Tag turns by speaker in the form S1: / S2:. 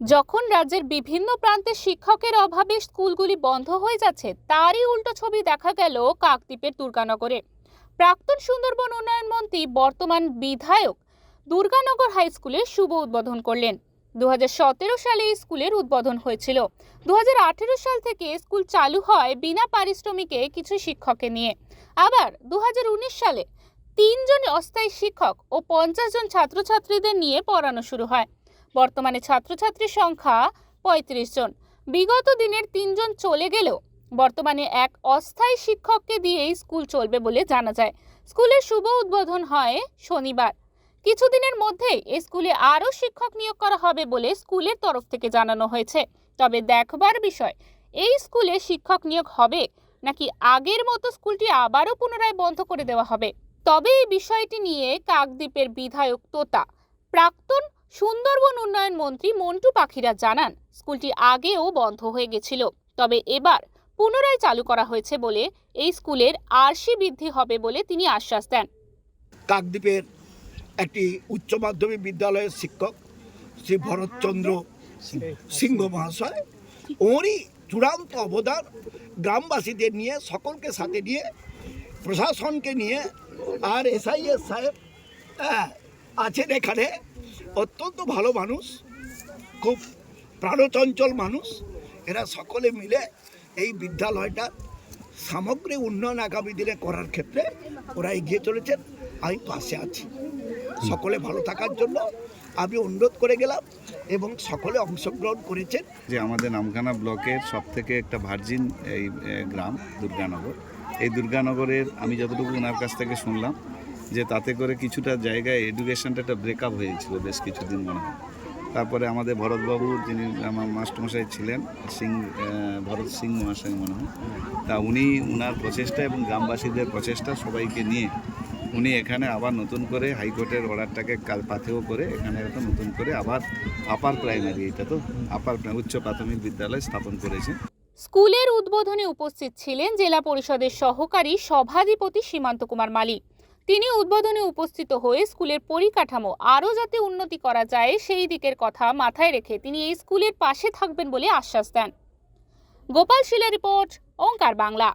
S1: যখন রাজ্যের বিভিন্ন প্রান্তে শিক্ষকের অভাবে স্কুলগুলি বন্ধ হয়ে যাচ্ছে, তারই উল্টো ছবি দেখা গেল কাকদ্বীপের দুর্গানগরে। প্রাক্তন সুন্দরবন উন্নয়ন মন্ত্রী, বর্তমান বিধায়ক দুর্গানগর হাই স্কুলের শুভ উদ্বোধন করলেন। দু হাজার সতেরো সালে স্কুলের উদ্বোধন হয়েছিল। দু হাজার আঠেরো সাল থেকে স্কুল চালু হয় বিনা পারিশ্রমিকে কিছু শিক্ষককে নিয়ে। আবার দু হাজার উনিশ সালে তিনজন অস্থায়ী শিক্ষক ও পঞ্চাশ জন ছাত্রছাত্রীদের নিয়ে পড়ানো শুরু হয়। বর্তমানে ছাত্রছাত্রীর সংখ্যা পঁয়ত্রিশ জন। বিগত দিনের তিনজন চলে গেলেও বর্তমানে এক অস্থায়ী শিক্ষককে দিয়েই স্কুল চলবে বলে জানা যায়। স্কুলের শুভ উদ্বোধন হয় শনিবার। কিছুদিনের মধ্যেই এই স্কুলে আরও শিক্ষক নিয়োগ করা হবে বলে স্কুলের তরফ থেকে জানানো হয়েছে। তবে দেখবার বিষয়, এই স্কুলে শিক্ষক নিয়োগ হবে নাকি আগের মতো স্কুলটি আবারও পুনরায় বন্ধ করে দেওয়া হবে? তবে এই বিষয়টি নিয়ে কাকদ্বীপের বিধায়ক তোতা, প্রাক্তন সুন্দরবন উন্নয়ন মন্ত্রী মন্টু পাখিরা জানান স্কুলটি আগেও বন্ধ হয়ে গেছিল। তবে এবার পুনরায় চালু করা হয়েছে বলে এই স্কুলের আরশি বৃদ্ধি হবে বলে তিনি আশ্বাস দেন।
S2: কাকদ্বীপের একটি উচ্চ মাধ্যমিক বিদ্যালয়ের শিক্ষক শ্রী ভরতচন্দ্র সিংহ মহাশয় ওরই চূড়ান্ত অবদান গ্রামবাসীদের নিয়ে সকলকে সাথে নিয়ে প্রশাসনকে নিয়ে আর এসআইএস সাহেব হ্যাঁ, আছেন এখানে। অত্যন্ত ভালো মানুষ, খুব প্রাণচঞ্চল মানুষ। এরা সকলে মিলে এই বিদ্যালয়টা সামগ্রিক উন্নয়ন আগামী দিনে করার ক্ষেত্রে ওরা এগিয়ে চলেছেন। আমি পাশে আছি। সকলে ভালো থাকার জন্য আমি অনুরোধ করে গেলাম এবং সকলে অংশগ্রহণ করেছেন।
S3: যে আমাদের নামখানা ব্লকের সব থেকে একটা ভার্জিন এই গ্রাম, দুর্গানগর। এই দুর্গানগরের আমি যতটুকু ওনার কাছ থেকে শুনলাম যে তাতে করে কিছুটা জায়গায় এডুকেশনটা একটা ব্রেকআপ হয়েছিল বেশ কিছুদিন মনে হয়। তারপরে আমাদের ভরতবাবু যিনি আমার মাস্টারমশাই ছিলেন, সিং ভরত সিং মহাশয় মনে হয়, তা উনি ওনার প্রচেষ্টা এবং গ্রামবাসীদের প্রচেষ্টা সবাইকে নিয়ে উনি এখানে আবার নতুন করে হাইকোর্টের অর্ডারটাকে কাল পাথেও করে এখানে একটা নতুন করে আবার আপার প্রাইমারি এটা তো আপার উচ্চ প্রাথমিক বিদ্যালয় স্থাপন করেছে।
S1: স্কুলের উদ্বোধনে উপস্থিত ছিলেন জেলা পরিষদের সহকারী সভাধিপতি সীমান্ত কুমার মালি তিনি উদ্বোধনে উপস্থিত হয়ে স্কুলের পরিকাঠামো আরও যাতে উন্নতি করা যায়, সেই দিকের কথা মাথায় রেখে তিনি এই স্কুলের পাশে থাকবেন বলে আশ্বাস দেন। গোপাল শিলা রিপোর্ট, ওঙ্কার বাংলা।